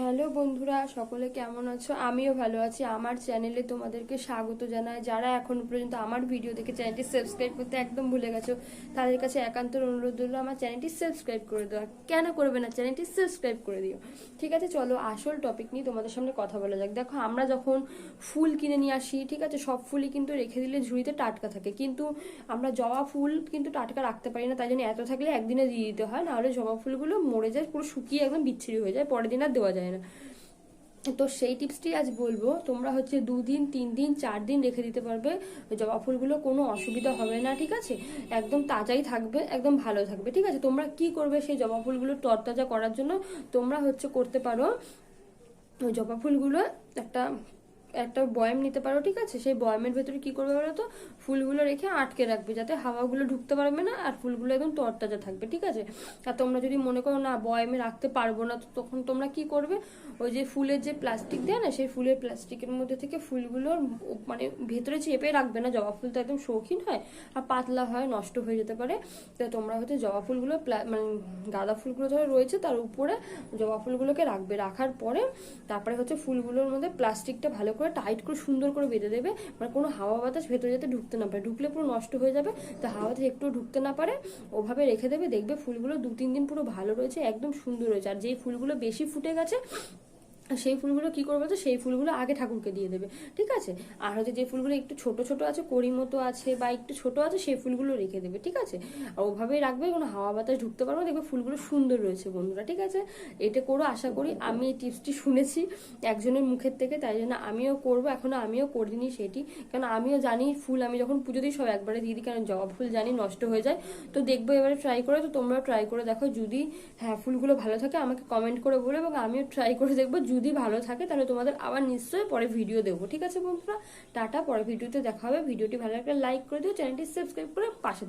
É, hello বন্ধুরা, সকলে কেমন আছো? আমিও ভালো আছি। আমার চ্যানেলে তোমাদেরকে স্বাগত জানাই। যারা এখন পর্যন্ত আমার ভিডিও দেখে চ্যানেলটি সাবস্ক্রাইব করতে একদম ভুলে গেছো, তাদের কাছে একান্ত অনুরোধ হলো আমার চ্যানেলটি সাবস্ক্রাইব করে দেওয়া কেন করবে না? চ্যানেলটি সাবস্ক্রাইব করে দিও। ঠিক আছে, চলো আসল টপিক নিয়ে তোমাদের সামনে কথা বলা যাক। দেখো, আমরা যখন ফুল কিনে নিয়ে আসি, ঠিক আছে, সব ফুলই কিন্তু রেখে দিলে ঝুড়িতে টাটকা থাকে। কিন্তু আমরা জবা ফুল কিন্তু টাটকা রাখতে পারি না, তাই জন্য এত থাকলে একদিনে দিয়ে দিতে হয়। নাহলে জবা ফুলগুলো মরে যায়, পুরো শুকিয়ে একদম বিচ্ছিরি হয়ে যায়, পরের দিন আর দেওয়া যায় না। তো সেই টিপসটি আজ বলব। তোমরা হচ্ছে দুদিন তিন দিন চার দিন রেখে দিতে পারবে। জবা ফুলগুলো কোনো অসুবিধা হবে না, ঠিক আছে? একদম তাজাই থাকবে, একদম ভালো থাকবে, ঠিক আছে? তোমরা কি করবে সেই জবা ফুলগুলো তরতাজা করার জন্য? তোমরা হচ্ছে করতে পারো জবা ফুলগুলো একটা একটা বয়াম নিতে পারো, ঠিক আছে? সেই বয়ামের ভেতরে কি করবে বলো তো? ফুলগুলো রেখে আটকে রাখবে, যাতে হাওয়াগুলো ঢুকতে পারবে না আর ফুলগুলো একদম তরতাজা থাকবে, ঠিক আছে? আর তোমরা যদি মনে করো, না, বয়ামে রাখতে পারব না তো তখন তোমরা কি করবে? ওই যে ফুলের যে প্লাস্টিক দেয় না, সেই ফুলের প্লাস্টিকের মধ্যে থেকে ফুলগুলোর মানে ভেতরে চেপে রাখবে না, জবা ফুল তো একদম শৌখিন হয় আর পাতলা হয়, নষ্ট হয়ে যেতে পারে। তো তোমরা হচ্ছে জবা ফুলগুলো মানে গাঁদা ফুলগুলো ধরে রয়েছে, তার উপরে জবা ফুলগুলোকে রাখবে। রাখার পরে তারপরে হচ্ছে ফুলগুলোর মধ্যে প্লাস্টিকটা ভালো করে টাইট করে সুন্দর করে বেঁধে দেবে মানে কোনো হাওয়া বাতাস ভেতরে যাতে ঢুকতে না পারে। ঢুকলে পুরো নষ্ট হয়ে যাবে, তো হাওয়া বাতাস একটু ঢুকতে না পারে। ওভাবে রেখে দেবে, দেখবে ফুলগুলো দু তিন দিন পুরো ভালো রয়েছে, একদম সুন্দর রয়েছে। আর যেই ফুলগুলো বেশি ফুটে গেছে সেই ফুলগুলো কি করবে তো সেই ফুলগুলো আগে ঠাকুরকে দিয়ে দেবে। ঠিক আছে? আর হচ্ছে যে ফুলগুলো একটু ছোট ছোট আছে কড়ি মতো আছে বা একটু ছোট আছে, সেই ফুলগুলো রেখে দেবে। ঠিক আছে? আর ওভাবেই রাখবে, কোনো হাওয়া বাতাস ঢুকতে পারবে দেখবে ফুলগুলো সুন্দর রয়েছে বন্ধুরা। ঠিক আছে? এটা করো, আশা করি আমি এই টিপসটি শুনেছি একজনের মুখের থেকে, তাই জন্য আমিও করব, এখনও আমিও করিনি সেটি। কারণ আমিও জানি ফুল, আমি যখন পুজো দিই, সব একবারে দিয়ে দিই, কারণ জবা ফুল জানি নষ্ট হয়ে যায়। তো দেখব এবারে ট্রাই করে, তো তোমরাও ট্রাই করে দেখো। যদি হ্যাঁ ফুলগুলো ভালো থাকে, আমাকে কমেন্ট করে বলো এবং আমিও ট্রাই করে দেখব। যদি ভালো থাকে, তাহলে তোমাদের আবার নিশ্চয়ই পরে ভিডিও দেবো। ঠিক আছে বন্ধুরা? টাটা পরে ভিডিওতে দেখা হবে। ভিডিওটি ভালো লাগলে লাইক করে দিও, চ্যানেলটি সাবস্ক্রাইব করে পাশে।